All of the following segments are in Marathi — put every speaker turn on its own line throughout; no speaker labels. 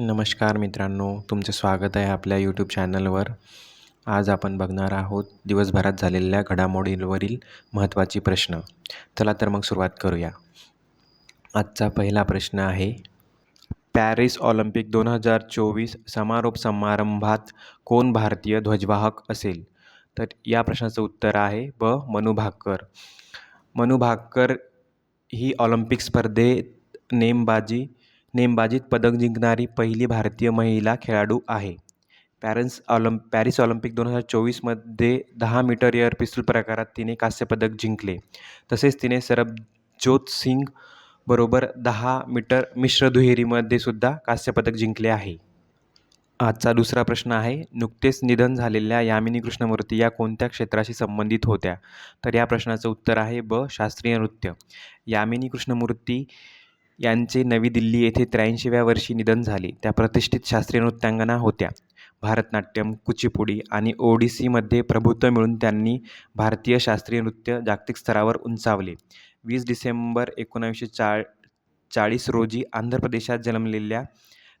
नमस्कार मित्रांनो तुमचं स्वागत आहे आपल्या यूट्यूब चॅनलवर आज आपण बघणार आहोत दिवसभरात झालेल्या घडामोडींवरील महत्त्वाचे प्रश्न. चला तर मग सुरुवात करूया. आजचा पहिला प्रश्न आहे पॅरिस ऑलिम्पिक दोन हजार चोवीस समारोप समारंभात कोण भारतीय ध्वजवाहक असेल? तर या प्रश्नाचं उत्तर आहे ब. मनू भाकर मनू भाकर ही ऑलिम्पिक स्पर्धेत नेमबाजी नेमबाजीत पदक जिंकणारी पहिली भारतीय महिला खेळाडू आहे. पॅरेन्स ऑलिम्प पॅरिस ऑलिम्पिक दोन हजार चोवीसमध्ये दहा मीटर एअर पिस्तूल प्रकारात तिने कांस्यपदक जिंकले. तसेच तिने सरबजोत सिंग बरोबर दहा मीटर मिश्र दुहेरीमध्ये सुद्धा कांस्यपदक जिंकले आहे. आजचा दुसरा प्रश्न आहे नुकतेच निधन झालेल्या यामिनी कृष्णमूर्ती या कोणत्या क्षेत्राशी संबंधित होत्या? तर या प्रश्नाचं उत्तर आहे ब शास्त्रीय नृत्य. यामिनी कृष्णमूर्ती यांचे नवी दिल्ली येथे त्र्याऐंशीव्या वर्षी निधन झाले. त्या प्रतिष्ठित शास्त्रीय नृत्यांगना होत्या. भारतनाट्यम कुचिपुडी आणि ओडिसीमध्ये प्रभुत्व मिळून त्यांनी भारतीय शास्त्रीय नृत्य जागतिक स्तरावर उंचावले. वीस डिसेंबर एकोणावीसशे चा चाळीस रोजी आंध्र प्रदेशात जन्मलेल्या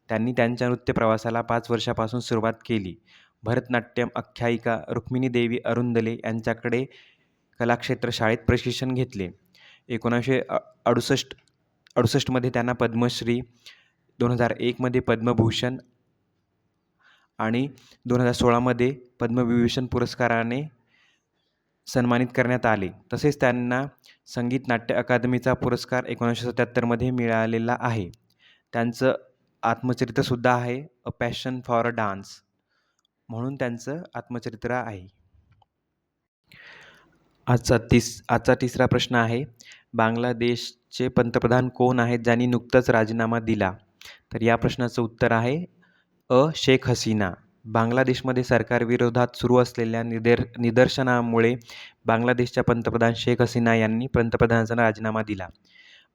त्यांनी त्यांच्या नृत्य प्रवासाला पाच वर्षापासून सुरुवात केली. भरतनाट्यम आख्यायिका रुक्मिणी देवी अरुंदले यांच्याकडे कलाक्षेत्र शाळेत प्रशिक्षण घेतले. एकोणावीसशे अडुसष्ट अडुसष्टमध्ये त्यांना पद्मश्री दोन हजार एकमध्ये पद्मभूषण आणि दोन हजार सोळामध्ये पद्मविभूषण पुरस्काराने सन्मानित करण्यात आले. तसेच त्यांना संगीत नाट्य अकादमीचा पुरस्कार एकोणीसशे सत्याहत्तरमध्ये मिळालेला आहे. त्यांचं आत्मचरित्रसुद्धा आहे a passion for a dance म्हणून त्यांचं आत्मचरित्र आहे. आजचा तिस आजचा तिसरा प्रश्न आहे बांगलादेशचे पंतप्रधान कोण आहेत ज्यांनी नुकताच राजीनामा दिला? तर या प्रश्नाचं उत्तर आहे अ. शेख हसीना. बांगलादेशमध्ये सरकारविरोधात सुरू असलेल्या निदर निदर्शनामुळे बांगलादेशच्या पंतप्रधान शेख हसीना यांनी पंतप्रधानाचा राजीनामा दिला.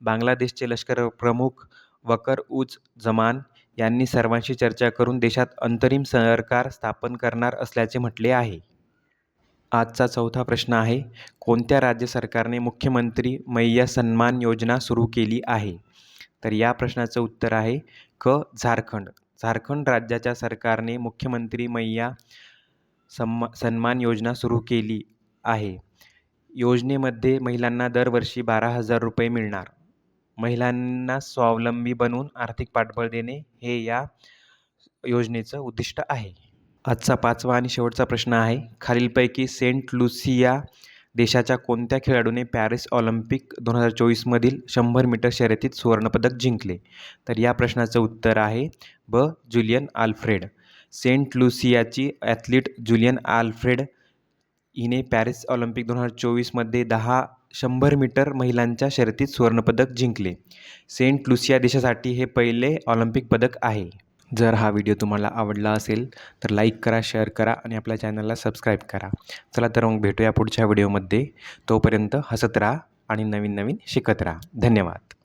बांगलादेशचे लष्कर प्रमुख वकर उज जमान यांनी सर्वांशी चर्चा करून देशात अंतरिम सरकार स्थापन करणार असल्याचे म्हटले आहे. आजचा चौथा प्रश्न आहे कोणत्या राज्य सरकारने मुख्यमंत्री मैया सन्मान योजना सुरू केली आहे? तर या प्रश्नाचं उत्तर आहे क झारखंड. झारखंड राज्याच्या सरकारने मुख्यमंत्री मैया सम्मा सन्मान योजना सुरू केली आहे. योजनेमध्ये महिलांना दरवर्षी बारा हजार रुपये मिळणार. महिलांना स्वावलंबी बनवून आर्थिक पाठबळ देणे हे या योजनेचं उद्दिष्ट आहे. आजचा पाचवा आणि शेवटचा प्रश्न आहे. खालीलपैकी सेंट लुसिया देशाच्या कोणत्या खेळाडूने पॅरिस ऑलिम्पिक दोन हजार चोवीसमधील शंभर मीटर शर्यतीत सुवर्णपदक जिंकले? तर या प्रश्नाचं उत्तर आहे ब. Julien Alfred. सेंट लुसियाची ॲथलीट जुलियन आल्फ्रेड हिने पॅरिस ऑलिम्पिक दोन हजार चोवीसमध्ये दहा शंभर मीटर महिलांच्या शर्यतीत सुवर्णपदक जिंकले. सेंट लुसिया देशासाठी हे पहिले ऑलिम्पिक पदक आहे. जर हा व्हिडिओ तुम्हाला आवडला असेल तर लाईक करा शेअर करा आणि आपल्या चॅनलला सबस्क्राईब करा. चला तर मग भेटूया पुढच्या व्हिडिओमध्ये. तोपर्यंत हसत राहा आणि नवीन नवीन शिकत राहा. धन्यवाद.